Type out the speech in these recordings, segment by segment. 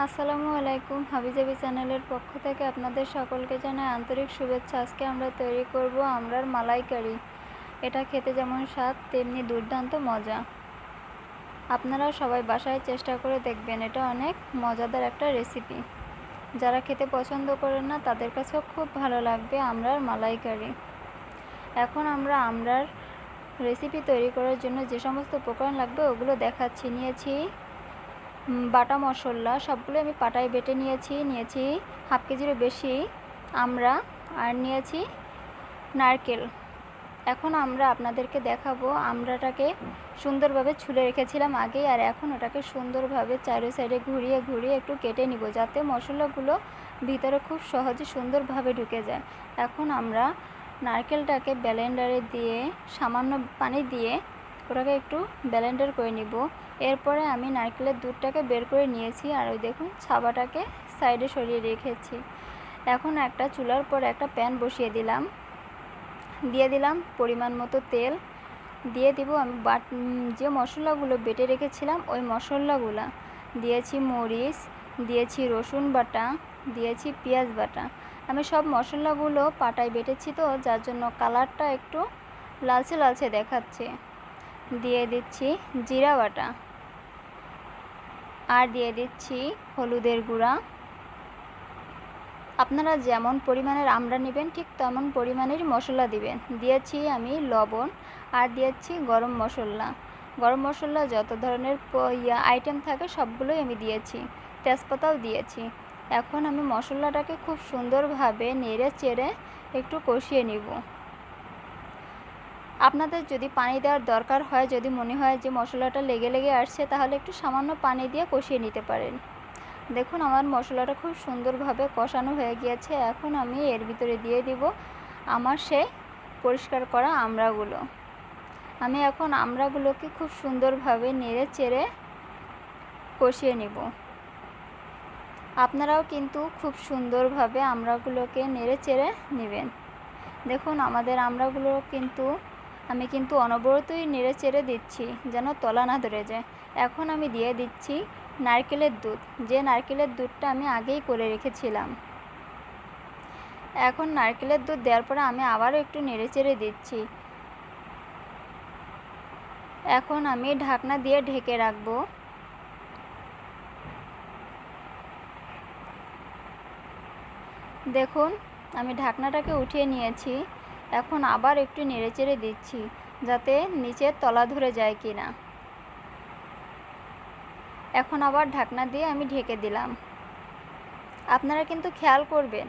আসসালামু আলাইকুম। হাবিজাবি চ্যানেলের পক্ষ থেকে আপনাদের সকলকে জানাই আন্তরিক শুভেচ্ছা। আজকে আমরা তৈরি করব আমরার মালাইকারি। এটা খেতে যেমন স্বাদ, তেমনি দুর্দান্ত মজা। আপনারা সবাই বাসায় চেষ্টা করে দেখবেন, এটা অনেক মজাদার একটা রেসিপি। যারা খেতে পছন্দ করেন না, তাদের কাছেও খুব ভালো লাগবে আমরার মালাইকারি। এখন আমরা আমরার রেসিপি তৈরি করার জন্য যে সমস্ত উপকরণ লাগবে, ওগুলো দেখাচ্ছি। নিয়েছি বাটা মশলা সবগুলো আমি পাটায় বেটে নিয়েছি নিয়েছি হাফ কেজিরও বেশি আমরা আর নিয়েছি নারকেল। এখন আমরা আপনাদেরকে দেখাবো আমরাটাকে সুন্দরভাবে ছুলে রেখেছিলাম আগে আর এখন ওটাকে সুন্দরভাবে চারো সাইডে ঘুরিয়ে ঘুরিয়ে একটু কেটে নিব যাতে মশলাগুলো ভিতরে খুব সহজে সুন্দরভাবে ঢুকে যায়। এখন আমরা নারকেলটাকে ব্যালেন্ডারে দিয়ে সামান্য পানি দিয়ে ওটাকে একটু ব্যালেন্ডার করে নিব। এরপরে আমি নারকেলের দুধটাকে বের করে নিয়েছি আর ওই দেখুন ছাবাটাকে সাইডে সরিয়ে রেখেছি। এখন একটা চুলার পর একটা প্যান বসিয়ে দিলাম। দিয়ে দিলাম পরিমাণ মতো তেল। দিয়ে দিব আমি বাট যে মশলাগুলো বেটে রেখেছিলাম ওই মশলাগুলো। দিয়েছি মরিচ, দিয়েছি রসুন বাটা, দিয়েছি পেঁয়াজ বাটা। আমি সব মশলাগুলো পাটায় বেটেছি তো, যার জন্য কালারটা একটু লালচে লালচে দেখাচ্ছে। দিয়ে দিচ্ছি জিরা বাটা। আর দিয়ে দিচ্ছি হলুদের গুঁড়া। আপনারা যেমন পরিমাণের আমরা নেবেন, ঠিক তেমন পরিমাণের মশলা দিবেন। দিয়েছি আমি লবণ আর দিয়েছি গরম মশলা। গরম মশলা যত ধরনের ইয়া আইটেম থাকে সবগুলোই আমি দিয়েছি। তেজপাতাও দিয়েছি। এখন আমি মশলাটাকে খুব সুন্দরভাবে নেড়ে চেড়ে একটু কষিয়ে নিব। আপনাদের যদি পানি দেওয়ার দরকার হয়, যদি মনে হয় যে মশলাটা লেগে লেগে আসছে, তাহলে একটু সামান্য পানি দিয়ে কষিয়ে নিতে পারেন। দেখুন, আমার মশলাটা খুব সুন্দরভাবে কষানো হয়ে গিয়েছে। এখন আমি এর ভিতরে দিয়ে দিব আমার সে পরিষ্কার করা আমড়াগুলো। আমি এখন আমড়াগুলোকে খুব সুন্দরভাবে নেড়ে চেড়ে কষিয়ে নিব। আপনারাও কিন্তু খুব সুন্দরভাবে আমড়াগুলোকে নেড়ে চেড়ে নেবেন। দেখুন, আমাদের আমড়াগুলো কিন্তু আমি কিন্তু অনবরতই নেড়ে চেড়ে দিচ্ছি যেন তলা না ধরে যায়। এখন আমি দিয়ে দিচ্ছি নারকেলের দুধ। যে নারকেলের দুধটা আমি আগেই করে রেখেছিলাম। এখন নারকেলের দুধ দেওয়ার পরে আমি আবারও একটু নেড়ে চেড়ে দিচ্ছি। এখন আমি ঢাকনা দিয়ে ঢেকে রাখব। দেখুন, আমি ঢাকনাটাকে উঠিয়ে নিয়েছি। এখন আবার একটু নেড়েচেড়ে দিচ্ছি, যাতে নিচের তলা ধরে যায় কি না এখন আবার ঢাকনা দিয়ে আমি ঢেকে দিলাম। আপনারা কিন্তু খেয়াল করবেন,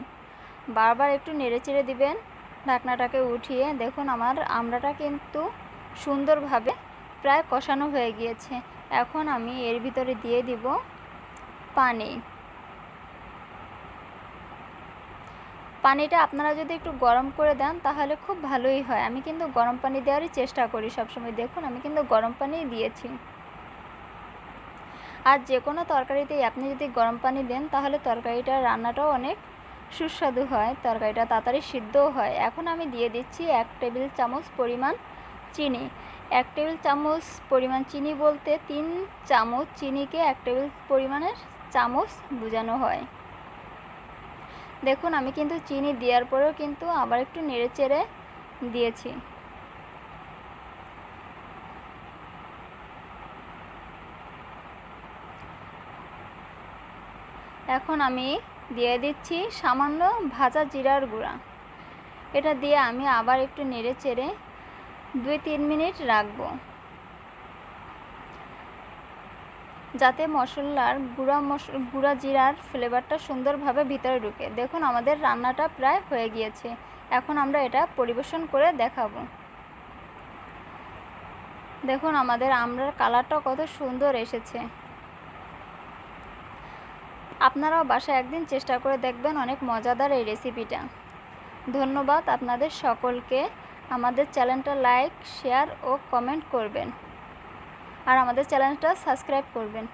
বারবার একটু নেড়েচেড়ে দিবেন, ঢাকনাটাকে উঠিয়ে দেখুন আমার আমড়াটা কিন্তু সুন্দরভাবে প্রায় কষানো হয়ে গিয়েছে। এখন আমি এর ভিতরে দিয়ে দিব পানি। পানিটা আপনারা যদি একটু গরম করে দেন, তাহলে খুব ভালোই হয়। আমি কিন্তু গরম পানি দেওয়ারই চেষ্টা করি সবসময়। দেখুন, আমি কিন্তু গরম পানি দিয়েছি। আর যে কোনো তরকারিতেই আপনি যদি গরম পানি দেন, তাহলে তরকারিটার রান্নাটাও অনেক সুস্বাদু হয়। তরকারিটা তাড়াতাড়ি সিদ্ধও হয়। এখন আমি দিয়ে দিচ্ছি এক টেবিল চামচ পরিমাণ চিনি। এক টেবিল চামচ পরিমাণ চিনি বলতে তিন চামচ চিনিকে এক টেবিল পরিমাণের চামচ বোঝানো হয়। দেখুন, আমি কিন্তু চিনি দেওয়ার পরেও কিন্তু আবার একটু নেড়ে চেড়ে দিয়েছি। এখন আমি দিয়ে দিচ্ছি সামান্য ভাজা জিরার গুঁড়া। এটা দিয়ে আমি আবার একটু নেড়ে চেড়ে দুই তিন মিনিট রাখব। যাতে মশলার গুঁড়া মশ, গুঁড়া জিরার ফ্লেভারটা সুন্দরভাবে ভিতরে ঢুকে। দেখুন, আমাদের রান্নাটা প্রায় হয়ে গিয়েছে। এখন আমরা এটা পরিবেশন করে দেখাবো। দেখুন, আমাদের আমরার কালারটা কত সুন্দর এসেছে। আপনারাও বাসায় একদিন চেষ্টা করে দেখবেন অনেক মজাদার এই রেসিপিটা ধন্যবাদ আপনাদের সকলকে। আমাদের চ্যানেলটা লাইক শেয়ার ও কমেন্ট করবেন। আর আমাদের চ্যানেলটা সাবস্ক্রাইব করবেন।